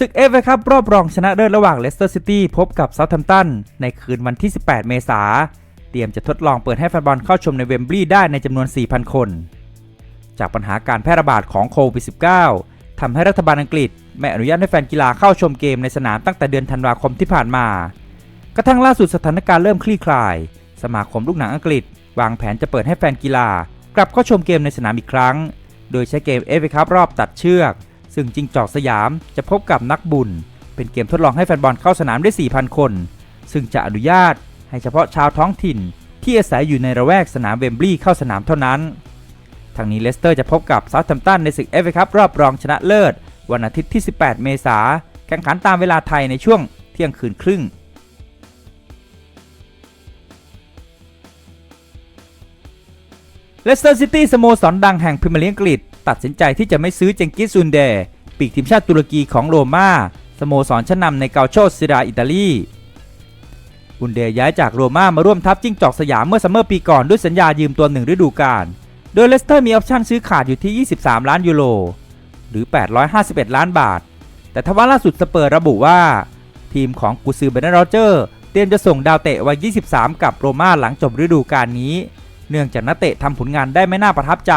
ศึกเอฟเอครับรอบรองชนะเลิศระหว่างเลสเตอร์ซิตี้พบกับเซาท์แฮมป์ตันในคืนวันที่ 18 เมษาเตรียมจะทดลองเปิดให้แฟนบอลเข้าชมในเวมบลีย์ได้ในจำนวน 4,000 คน จากปัญหาการแพร่ระบาดของโควิด -19 ทำให้รัฐบาลอังกฤษ ไม่อนุญาตให้แฟนกีฬาเข้าชมเกมในสนามตั้งแต่เดือนธันวาคมที่ผ่านมา กระทั่งล่าสุดสถานการณ์เริ่มคลี่คลาย สมาคมลูกหนังอังกฤษ วางแผนจะเปิดให้แฟนกีฬากลับเข้าชมเกมในสนามอีกครั้ง โดยใช้เกมเอฟเอคัพรอบตัดเชือก ซึ่งจิงจอกสยามจะพบกับนักบุญ เป็นเกมทดลองให้แฟนบอลเข้าสนามได้ 4,000 คน ซึ่งจะอนุญาตให้เฉพาะชาวท้องถิ่น ที่อาศัยอยู่ในระแวกสนามเวมบลีย์เข้าสนามเท่านั้น ทางนี้เลสเตอร์จะพบกับเซาท์แฮมป์ตันในศึกเอฟเอคัพรอบรองชนะเลิศ วันอาทิตย์ที่ 18 เมษายนแข่งขันตามเวลาไทยในช่วงเที่ยงคืนครึ่งเลสเตอร์ซิตี้สโมสรดังแห่งพรีเมียร์ลีกอังกฤษ ตัดสินใจที่จะไม่ซื้อเจงกิสซุนเดย์ปีกทีมชาติตุรกีของโรม่าสโมสรชั้นนำในเกาโชซิราอิตาลีอุนเดย์ย้ายจากโรม่ามาร่วมทัพจิ้งจอกสยามเมื่อซัมเมอร์ปีก่อนด้วยสัญญายืมตัวหนึ่งฤดูกาล โดยเลสเตอร์มีออปชั่นซื้อขาดอยู่ที่ 23 ล้านยูโร หรือ 851 ล้านบาท แต่ทว่าล่าสุดสเปอร์ระบุว่า ทีมของกุซือเบรนด์โรเจอร์ เตรียมจะส่งดาวเตะวัย 23 กับโรม่าหลังจบฤดูกาลนี้ เนื่องจากนักเตะทำผลงานได้ไม่น่าประทับใจ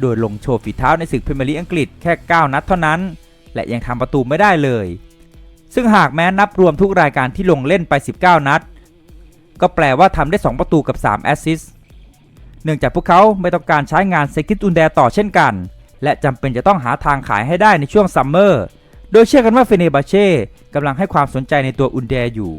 โดยลงโชว์ฝีเท้าในศึกพรีเมียร์ลีกอังกฤษแค่ 9 นัดเท่านั้น และยังทำประตูไม่ได้เลย ซึ่งหากแม้นับรวมทุกรายการที่ลงเล่นไป 19 นัด ก็แปลว่าทำได้ 2 ประตูกับ 3 แอสซิสต์เนื่องจากพวกเขาไม่ต้องการใช้งานเซคิตอุนแดต่อเช่นกัน และจำเป็นจะต้องหาทางขายให้ได้ในช่วงซัมเมอร์ โดยเชื่อกันว่าเฟเนบาเช่กำลังให้ความสนใจในตัวอุนแดอยู่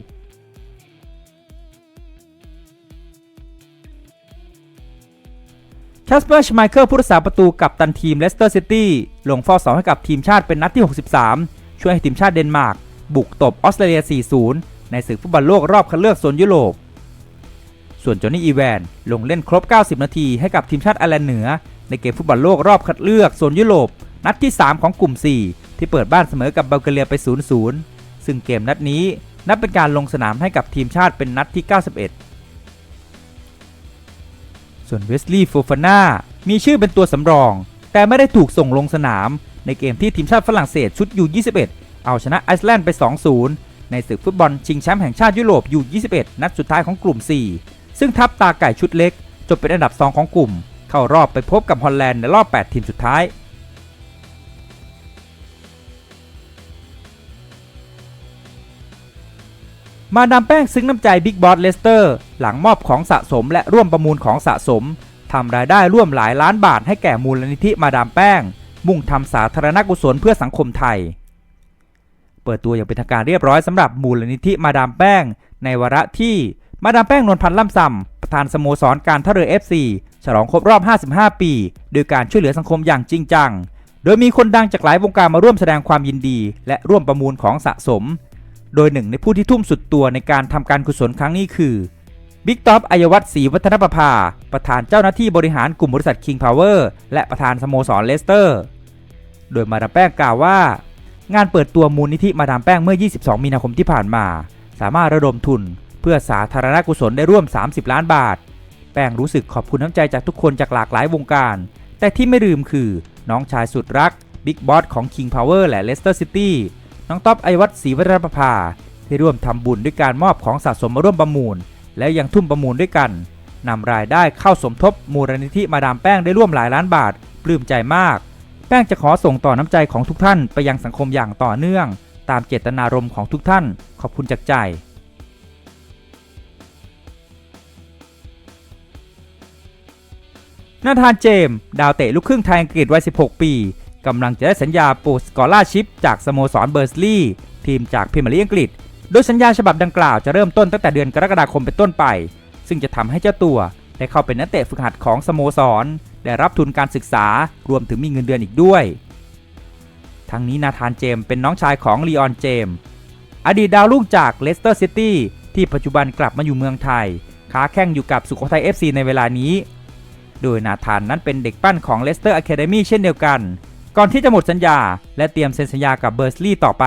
แคสเปอร์ชไมเคิลผู้รักษาประตูกับตันทีมเลสเตอร์ซิตี้ลงเฝ้าเสาให้กับทีมชาติเป็นนัดที่ 63 ช่วยให้ทีมชาติเดนมาร์ก บุกตบออสเตรเลีย 4-0 ในศึกฟุตบอลโลกรอบคัดเลือกโซนยุโรป ส่วนจอห์นนี่อีแวนลงเล่นครบ 90 นาทีให้กับทีมชาติไอร์แลนด์เหนือ ในเกมฟุตบอลโลกรอบคัดเลือกโซนยุโรป นัดที่ 3 ของกลุ่ม 4 ที่เปิดบ้านเสมอกับเบลแกเรียไป 0-0 ซึ่งเกมนัดนี้นับเป็นการลงสนามให้กับทีมชาติเป็นนัดที่ 91 ส่วนเวสลีย์โฟฟาน่ามีชื่อเป็นตัวสำรอง แต่ไม่ได้ถูกส่งลงสนาม ในเกมที่ทีมชาติฝรั่งเศสชุดยู21เอาชนะไอซ์แลนด์ไป 2-0 ในศึกฟุตบอลชิงแชมป์แห่งชาติยุโรปยู21นัดสุดท้ายของกลุ่ม 4 ซึ่งทัพตาไก่ชุดเล็กจบเป็นอันดับ 2 ของกลุ่ม เข้ารอบไปพบกับฮอลแลนด์ในรอบ 8 ทีมสุดท้าย มาดามแป้งซึ้งน้ำใจบิ๊กบอสเลสเตอร์หลังมอบของสะสมและร่วมประมูลของสะสมทำรายได้ร่วมหลายล้านบาทให้แก่มูลนิธิมาดามแป้ง มุ่งทำสาธารณกุศลเพื่อสังคมไทย เปิดตัวอย่างเป็นทางการเรียบร้อยสำหรับมูลนิธิมาดามแป้ง ในวาระที่มาดามแป้งนวลพันธ์ล่ำซำประธานสโมสรการท่าเรือ FC ฉลองครบรอบ 55 ปีโดยการช่วยเหลือสังคมอย่างจริงจัง โดยมีคนดังจากหลายวงการมาร่วมแสดงความยินดี และร่วมประมูลของสะสม โดยหนึ่งในผู้ที่ทุ่มสุดตัวในการทำการกุศลครั้งนี้คือบิ๊กท็อปอัยวัฒน์ศรีวัฒนประภา ประธานเจ้าหน้าที่บริหารกลุ่มบริษัท King Power และประธานสโมสรเลสเตอร์ โดยมาดามแป้งกล่าวว่า งานเปิดตัวมูลนิธิมาดามแป้งเมื่อ 22 มีนาคมที่ผ่านมา สามารถระดมทุน เพื่อสาธารณกุศลได้ร่วม 30 ล้านบาท แป้งรู้สึกขอบคุณน้ำใจจากทุกคนจากหลากหลายวงการ แต่ที่ไม่ลืมคือน้องชายสุดรักบิ๊กบอสของ King Power และ Leicester City น้องท็อปไอวัตศรีวัฒนประภาที่ร่วมทำบุญด้วยการมอบของสะสมมาร่วมประมูล และยังทุ่มประมูลด้วยกันนำรายได้เข้าสมทบมูลนิธิมาดามแป้งได้ร่วมหลายล้านบาท ปลื้มใจมาก แป้งจะขอส่งต่อน้ำใจของทุกท่านไปยังสังคมอย่างต่อเนื่อง ตามเจตนารมณ์ของทุกท่าน ขอบคุณจากใจนาธานเจม ดาวเตะลูกครึ่งไทยอังกฤษวัย 16 ปี กำลังจะได้สัญญาปูสกอล่าชิพจากสโมสรเบอร์สลีย์ทีมจากพรีเมียร์ลีกอังกฤษ โดยสัญญาฉบับดังกล่าวจะเริ่มต้นตั้งแต่เดือนกรกฎาคมเป็นต้นไป ซึ่งจะทำให้เจ้าตัวได้เข้าเป็นนักเตะฝึกหัดของสโมสร ได้รับทุนการศึกษารวมถึงมีเงินเดือนอีกด้วย ทั้งนี้นาธานเจมเป็นน้องชายของลีออนเจมอดีตดาวรุ่งจากเลสเตอร์ซิตี้ที่ปัจจุบันกลับมาอยู่เมืองไทยค้าแข่งอยู่กับสุโขทัย FC ในเวลานี้ โดยนาธานนั้นเป็นเด็กปั้นของเลสเตอร์อะคาเดมี่เช่นเดียวกัน ก่อนที่จะหมดสัญญา และเตรียมเซ็นสัญญากับเบอร์สลีย์ต่อไป